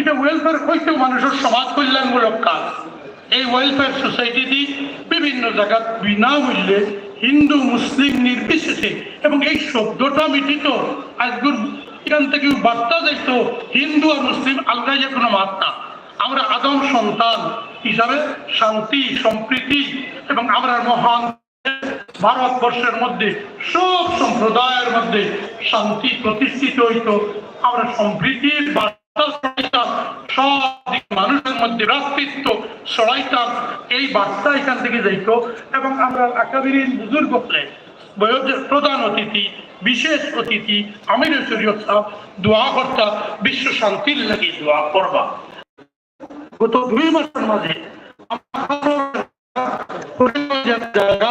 এটা ওয়েলফেয়ার হইতেও মানুষের সমাজ কল্যাণমূলক কাজ। এই ওয়েলফেয়ার সোসাইটি বিভিন্ন জায়গায় বিনামূল্যে হিন্দু, মুসলিম, নির্বিশেষে এবং এই শব্দটা মিটিত আজকের এখান থেকে বার্তা যাইত হিন্দু আর মুসলিম আলাদা যে কোনো না আমরা আদম সন্তান হিসাবে শান্তি, সম্প্রীতি এবং আমরা মহান ভারতবর্ষের মধ্যে, সব সম্প্রদায়ের মধ্যে শান্তি প্রতিষ্ঠিত হইত। আমরা সম্প্রীতির বার্তা মানুষের মধ্যে রাষ্ট্রিত্ব ছড়াইতাম এই বার্তা এখান থেকে যাইত। এবং আমরা আকাবিরিন বুজুর্গ প্রধান অতিথি, বিশেষ অতিথি, আমির শরীয়ত সাহেব, দোয়া কর্তা, বিশ্ব শান্তির লাগি দোয়া করবা। গত দুই মাসের মাঝে জায়গা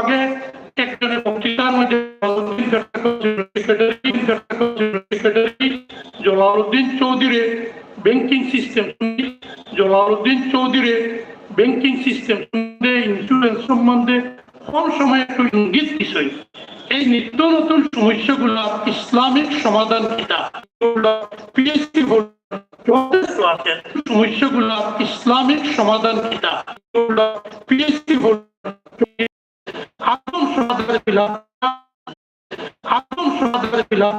আগে একজনের বক্তৃতার মধ্যে জলালউদ্দিন চর্চা করছিল, সেক্রেটারি চর্চা করছিল, secretary Jalaluddin Chowdhury banking system Jalaluddin Chowdhury banking system সম্বন্ধে ইন্স্যুরেন্স সম্বন্ধে কোন সময় একটু ইঙ্গিত বিষয় এই নিত্য নতুন সমস্যাগুলো ইসলামিক সমাধান কিনা? পিএইচডি সমস্যাগুলো ইসলামিক সমাধান কিনা? পিএইচডি ছিলাম আদম সমাধান ছিলাম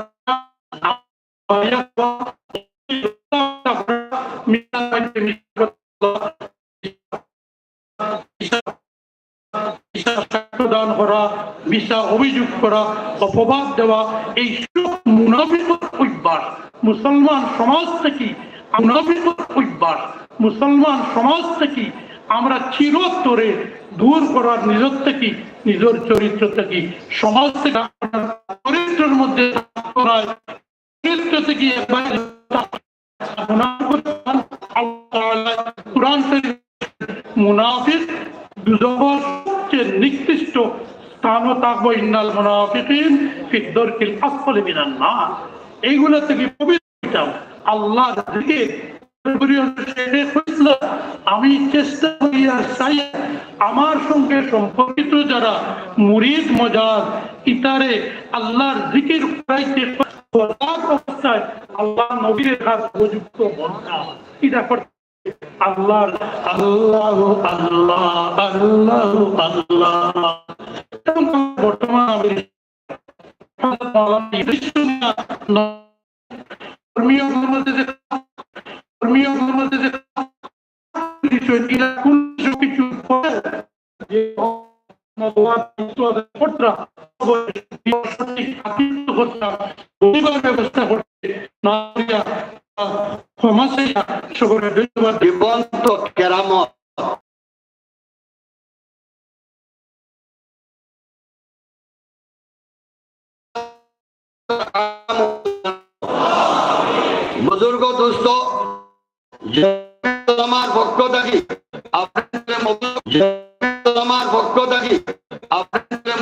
দান করা অভিযোগ করা অপবাদ দেওয়া এই সব অভ্যাস মুসলমান সমাজ থেকে মুনাফিকর অভ্যাস মুসলমান সমাজ থেকে আমরা চিরতরে দূর করার নিজের থেকে নিজের চরিত্র থেকে সমাজ থেকে চরিত্রের মধ্যে চরিত্র থেকে মুনাফিক নিকৃষ্ট স্থানও থাকব ইন্নাল মুনাফিকিন আসফালি নার। এইগুলো থেকে পবিত্র আল্লাহ দিকে আমি চেষ্টা করিয়া চাই আমার সঙ্গে সম্পর্কিত যারা মুরিদ মজাদ ইতারে আল্লাহর জিকির করাইতে অবস্থায় আল্লাহ নবীর কাজ উপযুক্ত বন্ধা এটা করতে আল্লাহ আল্লাহ আল্লাহ আল্লাহ। আল্লাহ বর্তমান ধর্মীয় মধ্যে যে ব্যবস্থা করতে না সমস্যা সকলের ধন্যবাদ। জীবন্ত কেরামত। বুজুর্গ থাকি আপনাদের আমার পক্ষ থাকি আপনাদের